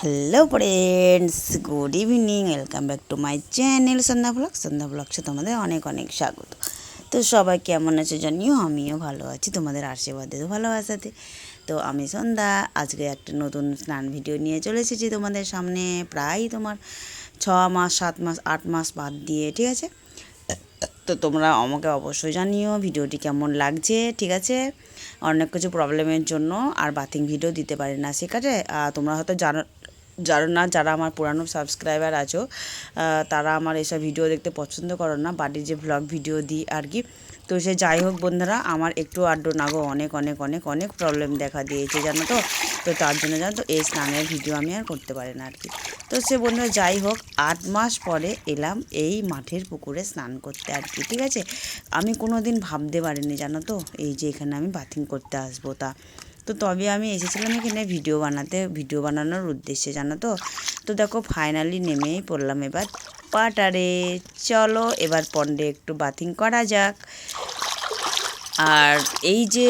Hello friends good evening welcome back to my channel Sandhya blog Sandhya ব্লগসে তোমাদের অনেক অনেক স্বাগত। তো সবাই কেমন আছে জানিও? আমিও ভালো আছি। তোমাদের আশীর্বাদে ভালোবাসাতে তো আমি সন্ধ্যা। আজকে একটা নতুন স্নান ভিডিও নিয়ে চলে এসেছি তোমাদের সামনে। প্রায় তোমার ছ মাস, সাত মাস, আট মাস বাদ দিয়ে, ঠিক আছে? তো তোমরা আমাকে অবশ্যই জানিও ভিডিওটি কেমন লাগছে, ঠিক আছে? অনেক কিছু প্রবলেমের জন্য আর বাথিং ভিডিও দিতে পারি না, ঠিক আছে? তোমরা হয়তো জানো জানো না, যারা আমার পুরানো সাবস্ক্রাইবার আছো তারা আমার এসব ভিডিও দেখতে পছন্দ করো না, বাড়ির যে ভ্লগ ভিডিও দিই আর কি। তো সে যাই হোক বন্ধুরা, আমার একটু আড্ডো নাগো অনেক অনেক অনেক অনেক প্রবলেম দেখা দিয়েছে, জানো তো? তো তার জন্য জানো তো, এই স্নানের ভিডিও আমি আর করতে পারি না আর কি। তো সে বন্ধুরা, যাই হোক, আট মাস পরে এলাম এই মাঠের পুকুরে স্নান করতে আর কি, ঠিক আছে? আমি কোনো দিন ভাবতে পারিনি, জানো তো? এই যে এখানে আমি বাথিং করতে আসব তা। তো তবে আমি এসেছিলাম এখানে ভিডিও বানাতে, ভিডিও বানানোর উদ্দেশ্যে, জানো তো? তো দেখো ফাইনালি নেমেই পড়লাম এবার পাটারে। চলো, এবার পন্ডে একটু বাথিং করা যাক। আর এই যে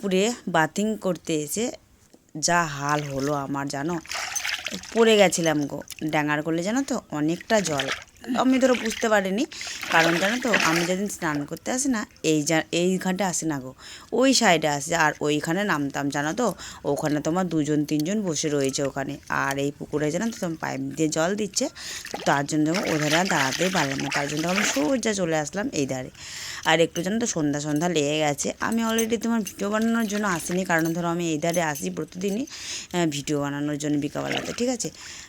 পুরে বাথিং করতে এসে যা হাল হলো আমার, জানো? পড়ে গেছিলাম গো ড্যাঙার করলে জানো তো? অনেকটা জল। আমি ধরো বুঝতে পারিনি। কারণ জানো তো, আমি যেদিন স্নান করতে আসি না, এই যা এই ঘাটে আসি না গো। ওই সাইডে আসে, আর ওইখানে নামতাম, জানো তো? ওখানে তোমার দুজন, তিনজন বসে রয়েছে ওখানে। আর এই পুকুরে জানো তো, তোমার পাইপ দিয়ে জল দিচ্ছে। তার জন্য যখন ওধারে আর দাঁড়াতেই পারলাম না। তার জন্য আমি সোজা চলে আসলাম এই ধারে। আর একটু জানো তো, সন্ধ্যা সন্ধ্যা লেগে গেছে। আমি অলরেডি তোমার ভিডিও বানানোর জন্য আসিনি, কারণ ধরো আমি এই ধারে আসি প্রতিদিনই ভিডিও বানানোর জন্য বিকালবেলাতে, ঠিক আছে?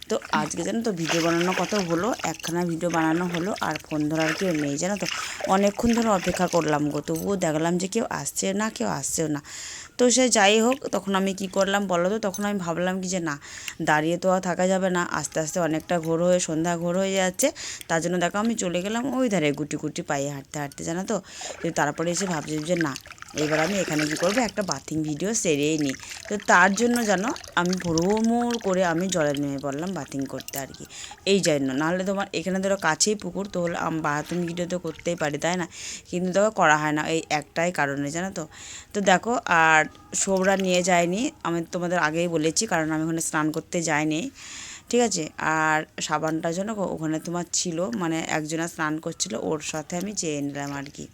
তো আজকে জানো তো ভিডিও বানানো কত হলো? একখানা ভিডিও বানানো হলো আর ফোন ধরার কেউ নেই, জানো তো। অনেকক্ষণ ধরে অপেক্ষা করলাম গো, তবুও দেখলাম যে কেউ আসছে না, কেউ আসছেও না। তো সে যাই হোক, তখন আমি কি করলাম বলো তো? তখন আমি ভাবলাম কি যে না, দাঁড়িয়ে তো আর থাকা যাবে না। আস্তে আস্তে অনেকটা ঘোর হয়ে, সন্ধ্যা ঘোর হয়ে যাচ্ছে। তার জন্য দেখো আমি চলে গেলাম ওই ধারে গুটি গুটি পায়ে হাঁটতে হাঁটতে, জানো তো। তারপরে এসে ভাবছি যে না এবার আমি এখানে কী করব? একটা বাথিং ভিডিও সেরেই নিই। তো তার জন্য জানো আমি ভ্রমর করে আমি জলে নেমে পড়লাম বাথিং করতে আর কি। এই জন্য। নাহলে তোমার এখানে ধরো কাছেই পুকুর, তো হলে আমি বাথিং ভিডিও তো করতেই পারি, তাই না? কিন্তু দেখো করা হয় না। এই একটাই কারণে, জানো তো? তো দেখো, আর সবরা নিয়ে যায়নি। আমি তোমাদের আগেই বলেছি, কারণ আমি ওখানে স্নান করতে যাইনি। ঠিক আছে? আর সাবানটা জন্য ওখানে তোমার ছিল। মানে একজনা স্নান করছিল, ওর সাথে আমি চেয়ে নিলাম আর কি।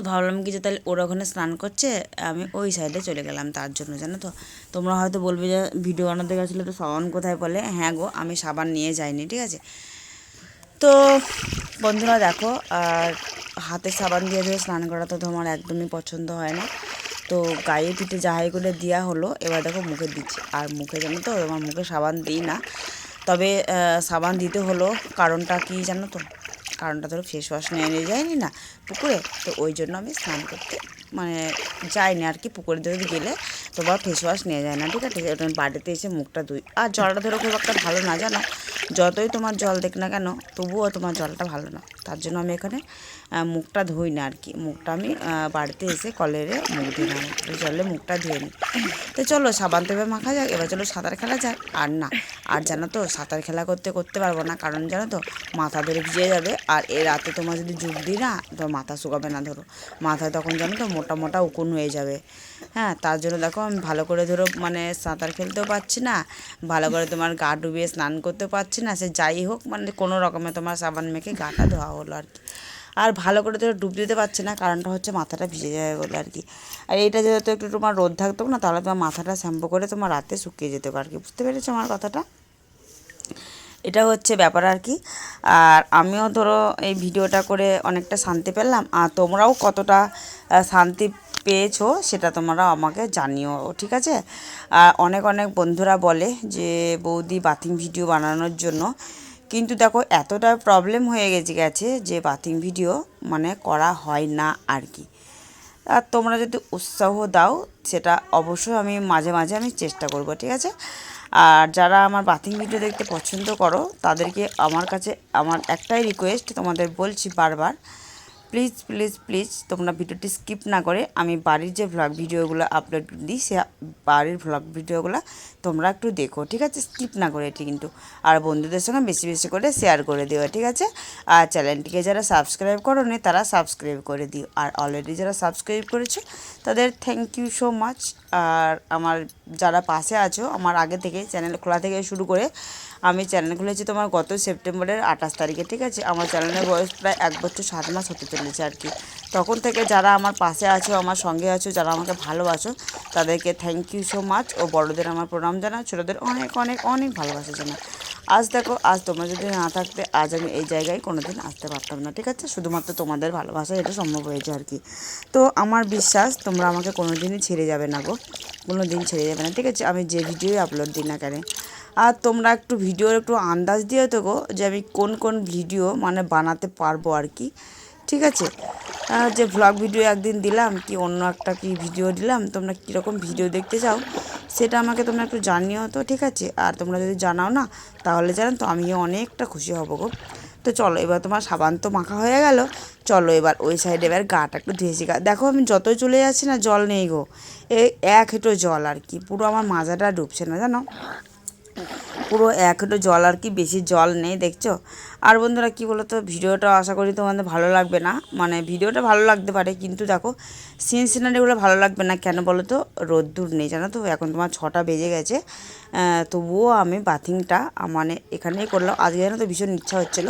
তো ভাবলাম কি যে তাহলে ওরা ওখানে স্নান করছে, আমি ওই সাইডে চলে গেলাম তার জন্য, জানো তো। তোমরা হয়তো বলবে যে ভিডিও বানাতে গেছিল তো সাবান কোথায় বলে? হ্যাঁ গো, আমি সাবান নিয়ে যাইনি, ঠিক আছে? তো বন্ধুরা দেখো, আর হাতে সাবান দিয়ে দিয়ে স্নান করা তো তোমার একদমই পছন্দ হয় না। তো গায়ে পিঠে যাহাই করে দেওয়া হলো, এবার দেখো মুখে দিচ্ছি। আর মুখে জানো তো আমার মুখে সাবান দিই না। তবে সাবান দিতে হলো, কারণটা কি জানো তো? কারণটা ধরো ফেস ওয়াশ নিয়ে নিয়ে যায়নি না পুকুরে, তো ওই জন্য আমি স্নান করতে মানে যাইনি আর কি পুকুরে ধরে গেলে, তো তোমার ফেস ওয়াশ নিয়ে যায় না, ঠিক আছে? বাড়িতে এসে মুখটা ধুই। আর জলটা ধরো খুব একটা ভালো না জানো? যতই তোমার জল দেখ না কেন, তবুও তোমার জলটা ভালো না। তার জন্য আমি এখানে মুখটা ধুই না আর কি মুখটা আমি বাড়িতে এসে কলেরে মুখ ধুই না জলে মুখটা ধুয়ে নিই। তো চলো, সাবান তেবে মাখা যাক, এবার চলো সাঁতার খেলা যাক। আর না, আর জানো তো, সাঁতার খেলা করতে করতে পারব না। কারণ জানো তো, মাথা ধরে ভিজে যাবে। আর এ রাতে তোমার যদি ডুব দিই না, তো মাথা শুকাবে না, ধরো। মাথায় তখন জানো তো, মোটা মোটা উকুন হয়ে যাবে। হ্যাঁ তার জন্য দেখো, আমি ভালো করে ধরো মানে সাঁতার খেলতেও পারছি না। ভালো করে তোমার গা ডুবিয়ে স্নান করতে পারছি না, সে যাই হোক মানে কোনো রকমে তোমার সাবান মেখে গাটা ধোয়া হলো আর কি। আর ভালো করে তো ডুব দিতে পারছে না, কারণটা হচ্ছে মাথাটা ভিজে যাবে বলে আর কি। আর এইটা যেহেতু একটু তোমার রোদ থাকতো না, তাহলে তোমার মাথাটা শ্যাম্পু করে তোমার রাতে শুকিয়ে যেত আর কি, বুঝতে পেরেছ আমার কথাটা? এটা হচ্ছে ব্যাপার আর কি। আর আমিও ধরো এই ভিডিওটা করে অনেকটা শান্তি পেলাম, আর তোমরাও কতটা শান্তি পেয়েছ, সেটা তোমরা আমাকে জানিও, ঠিক আছে? আর অনেক অনেক বন্ধুরা বলে যে, বৌদি বাথিং ভিডিও বানানোর জন্য। কিন্তু দেখো, এতটা প্রবলেম হয়ে গেছে গেছে যে বাথিং ভিডিও মানে করা হয় না আর কি। আর তোমরা যদি উৎসাহ দাও, সেটা অবশ্যই আমি মাঝে মাঝে আমি চেষ্টা করব, ঠিক আছে? আর যারা আমার বাথিং ভিডিও দেখতে পছন্দ করো, তাদেরকে আমার কাছে, আমার একটাই রিকোয়েস্ট তোমাদের বলছি বারবার প্লিজ প্লিজ প্লিজ তোমরা ভিডিওটি স্কিপ না করে আমি বাড়ির যে ভ্লগ ভিডিওগুলো আপলোড দিই, সে বাড়ির ভ্লগ ভিডিওগুলো তোমরা একটু দেখো, ঠিক আছে? স্কিপ না করে এটি কিন্তু। আর বন্ধুদের সঙ্গে বেশি বেশি করে শেয়ার করে দিও, ঠিক আছে? আর চ্যানেলটিকে যারা সাবস্ক্রাইব করো নি তারা সাবস্ক্রাইব করে দিও। আর অলরেডি যারা সাবস্ক্রাইব করেছ, তাদের থ্যাংক ইউ সো মাচ আর আমার যারা পাশে আছো, আমার আগে থেকে চ্যানেল খোলা থেকে শুরু করে, আমি চ্যানেল খুলেছি তোমার গত সেপ্টেম্বরের আঠাশ তারিখে, ঠিক আছে? আমার চ্যানেলের বয়স প্রায় এক বছর সাত মাস হতে চলেছে আর কি। তখন থেকে যারা আমার পাশে আছো, আমার সঙ্গে আছো, যারা আমাকে ভালোবাসো, তাদেরকে থ্যাংক ইউ সো মাচ ও বড়দের আমার প্রণাম জানা ছোটোদের অনেক অনেক অনেক ভালোবাসা জানাও। আজ দেখো, আজ তোমরা যদি না থাকতে, আজ আমি এই জায়গায় কোনো দিন আসতে পারতাম না, ঠিক আছে? শুধুমাত্র তোমাদের ভালোবাসা এটা সম্ভব হয়েছে আর কি। তো আমার বিশ্বাস, তোমরা আমাকে কোনো দিনই ছেড়ে যাবে না গো। কোনো দিন ছেড়ে যাবে না, ঠিক আছে? আমি যে ভিডিওই আপলোড দিই না কেন? আর তোমরা একটু ভিডিওর একটু আন্দাজ দিয়ে তো গো, যে আমি কোন কোন ভিডিও মানে বানাতে পারব আর কি, ঠিক আছে? যে ভ্লগ ভিডিও একদিন দিলাম, কি অন্য একটা কি ভিডিও দিলাম, তোমরা কীরকম ভিডিও দেখতে চাও, সেটা আমাকে তোমরা একটু জানিও তো, ঠিক আছে? আর তোমরা যদি জানাও না, তাহলে জানো তো, আমিও অনেকটা খুশি হব গো। তো চলো, এবার তোমার সাবান তো মাখা হয়ে গেল। চলো এবার ওই সাইডে এবার গাটা একটু ধুয়েছি গা দেখো আমি যতই চলে যাচ্ছি না, জল নেই গো। এই এক হেঁটো জল আর কি, পুরো আমার মাজাটা ডুবছে না জানো? পুরো এক হেঁটো জল আর কি বেশি জল নেই, দেখছ? আর বন্ধুরা, কি বলো তো ভিডিওটা আশা করি তোমাদের ভালো লাগবে না। মানে ভিডিওটা ভালো লাগতে পারে, কিন্তু দেখো সিন সিনারিগুলো ভালো লাগবে না। কেন বলো তো রোদ্দুর নেই, জানো তো? এখন তোমার ছটা বেজে গেছে। তবুও আমি বাথিংটা মানে এখানেই করলাম। আজকে জানো তো ভীষণ ইচ্ছা হচ্ছিল,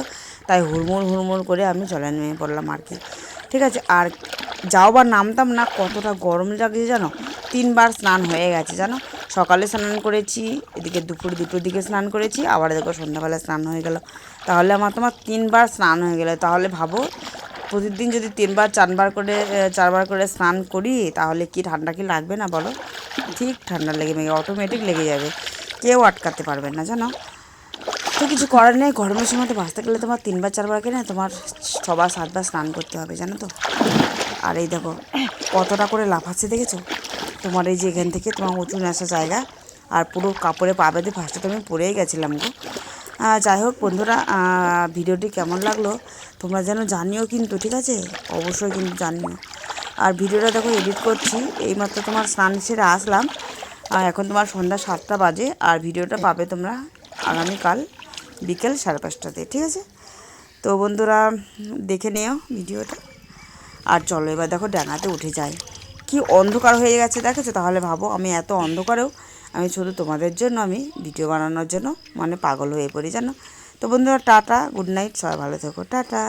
তাই হুড়মুড় হুড়মুড় করে আমি জলে নেমে পড়লাম আর কি। ঠিক আছে? আর যাও বা নামতাম না, কতটা গরম লাগছে জানো? তিনবার স্নান হয়ে গেছে, জানো? সকালে স্নান করেছি, এদিকে দুপুর দুটোর দিকে স্নান করেছি, আবার দেখো সন্ধ্যাবেলা স্নান হয়ে গেল। তাহলে আমার তোমার তিনবার স্নান হয়ে গেলো। তাহলে ভাবো, প্রতিদিন যদি তিনবার, চারবার করে চারবার করে স্নান করি, তাহলে কি ঠান্ডা কি লাগবে না বলো? ঠিক ঠান্ডা লেগে মেগে অটোমেটিক লেগে যাবে। কেউ আটকাতে পারবে না, জানো? তো কিছু করার নেই, গরমের সময় তো বাঁচতে গেলে তোমার তিনবার, চারবার করে না তোমার ছবার, সাতবার স্নান করতে হবে, জানো তো? আর এই দেখো, কতটা করে লাফাচ্ছে, দেখেছ? তোমার এই যে এখান থেকে তোমার উঁচু নেশা জায়গা, আর পুরো কাপড়ে পা বেঁধে ফার্স্টে তো আমি পরেই গেছিলাম গো। যাই হোক বন্ধুরা ভিডিওটি কেমন লাগল তোমরা যেন জানিও কিন্তু, ঠিক আছে? অবশ্যই কিন্তু জানিও। আর ভিডিওটা দেখো এডিট করছি, এইমাত্র তোমার স্নান সেরে আসলাম। আর এখন তোমার সন্ধ্যা সাতটা বাজে, আর ভিডিওটা পাবে তোমরা আগামীকাল বিকেল সাড়ে পাঁচটাতে, ঠিক আছে? তো বন্ধুরা, দেখে নিও ভিডিওটা। আর চলো, এবার দেখো ডাঙাতে উঠে যাই। কি অন্ধকার হয়ে গেছে দেখেছ? তাহলে ভাবো, আমি এত অন্ধকারেও আমি শুধু তোমাদের জন্য, আমি ভিডিও বানানোর জন্য মানে পাগল হয়ে পড়ি জানো? তো বন্ধুরা, টাটা, গুড নাইট, সবাই ভালো থেকো, টাটা।